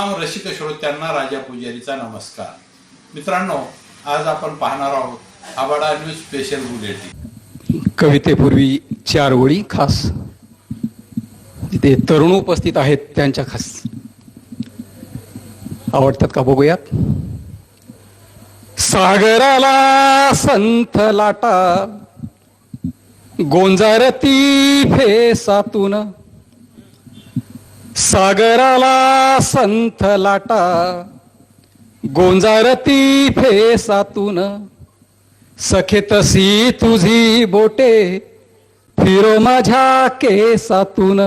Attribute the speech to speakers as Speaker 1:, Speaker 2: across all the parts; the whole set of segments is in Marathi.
Speaker 1: रसिक श्रोत्यांना राजा पुजारीचा नमस्कार. मित्रांनो आज आपण पाहणार आहोत आबाडा न्यूज स्पेशल बुलेटिन.
Speaker 2: कवितेपूर्वी चार ओळी खास. तिथे तरुण उपस्थित आहेत त्यांच्या खास. आवडतात का बघूयात? सागराला संथ लाटा गोंजारती फेसातून सागराला संथ लाटा गोंजारती फेसातून. सखेतसी तुझी बोटे फिरो माझ्या केसातून.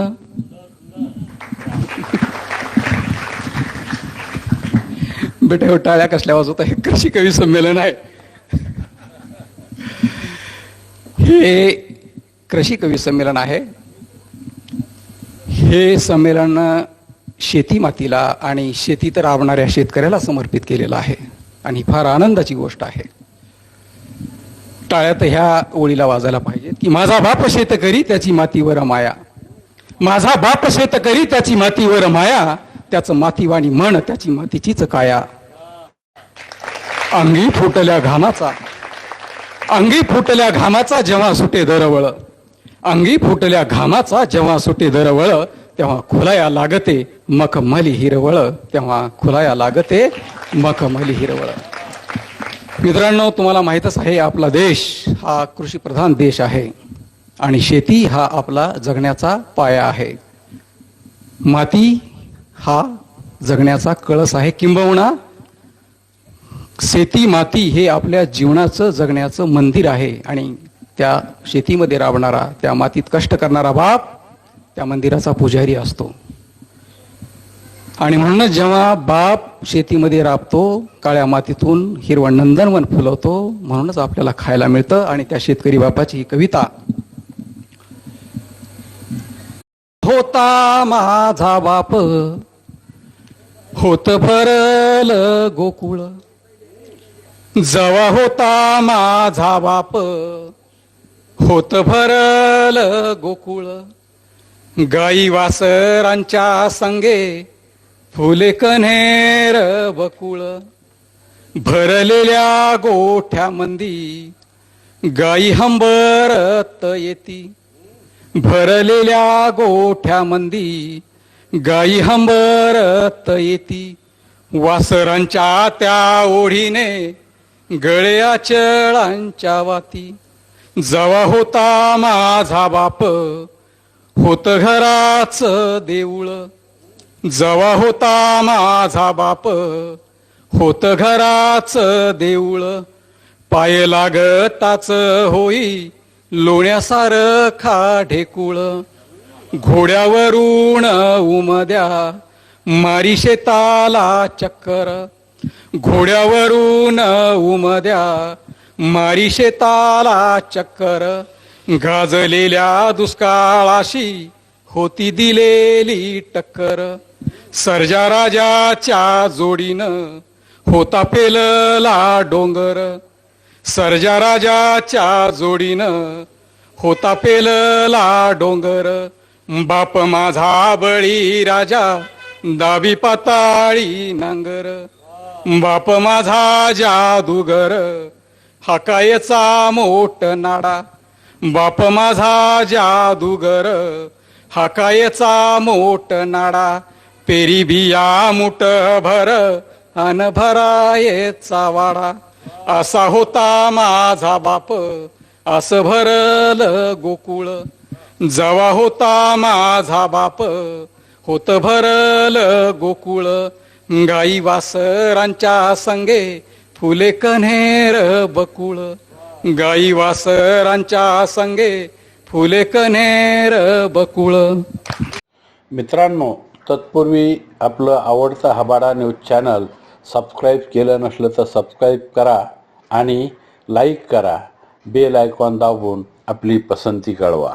Speaker 2: बेटे हो टाळ्या कसल्या वाजवत आहे? कृषी कवी संमेलन आहे? हे कृषी कवी संमेलन आहे? हे संमेलन शेती मातीला आणि शेतीत राबणाऱ्या शेतकऱ्याला समर्पित केलेलं आहे आणि फार आनंदाची गोष्ट आहे. टाळ्यात ह्या ओळीला वाजायला पाहिजे की माझा बाप शेतकरी त्याची मातीवर माया. माझा बाप शेतकरी त्याची मातीवर माया. त्याचं मातीवाणी म्हण त्याची मातीचीच काया. अंगी फुटल्या घामाचा. अंगी फुटल्या घामाचा जेव्हा सुटे दरवळ. अंगी फुटल्या घामाचा जेव्हा सुटे दरवळ तेव्हा खुलाया लागते मखमली हिरवळ तेव्हा खुलाया लागते मखमली हिरवळ. मित्रांनो तुम्हाला माहीतच आहे आपला देश हा कृषीप्रधान देश आहे आणि शेती हा आपला जगण्याचा पाया आहे. माती हा जगण्याचा कळस आहे किंबहुना शेती माती हे आपल्या जीवनाचं जगण्याचं मंदिर आहे आणि त्या शेतीमध्ये राबणारा त्या मातीत कष्ट करणारा बाप त्या मंदिराचा पुजारी असतो. आणि म्हणूनच जेव्हा बाप शेतीमध्ये राबतो काळ्या मातीतून हिरवळ नंदनवन फुलवतो म्हणूनच आपल्याला खायला मिळतं आणि त्या शेतकरी बापाची ही कविता. होता माझा बाप होत भरल गोकुळ. जवा होता माझा बाप होत भरल गोकुळ. गाई वासरांच्या संगे फुले कन्हेर बकुळ. भरलेल्या गोठ्यामंदी गाई हंबरत येती. भरलेल्या गोठ्यामंदी गाई हंबरत येती. वासरांच्या त्या ओढीने गळ्या चळांच्या वाती. जवा होता माझा बाप होत घराच देऊळ. जवा होता माझा बाप. होत घराच देऊळ. पाय लागताच होई लोण्यासारखा ढेकुळ. घोड्यावरून उमद्या मारी शेताला चक्कर. घोड्यावरून उमद्या मारी शेताला चक्कर. गाजलेल्या दुष्काळाशी होती दिलेली टक्कर. सर्जा राजाच्या जोडीनं होता पेलला डोंगर. सर्जा राजाच्या जोडीनं होता पेलला डोंगर. बाप माझा बळी राजा दाबी पाताळी नांगर. बाप माझा जादूगर हाकायचा मोठ नाडा. बाप माझा जादूगर हाकायचा मोठ नाडा पेरी बिया मुठ भर अन भरायचा वाडा. असा होता माझा बाप असं भरल गोकुळ. जवा होता माझा बाप होत भरल गोकुळ. गाई वासरांच्या संगे फुले कन्हेर बकुळ. गाई वासरांच्या संगे फुले कनेर बकुळ.
Speaker 1: मित्रांनो तत्पूर्वी आपलं आवडतं हबाडा न्यूज चॅनल सबस्क्राईब केलं नसलं तर सबस्क्राईब करा आणि लाईक करा. बेल आयकॉन दाबून आपली पसंती कळवा.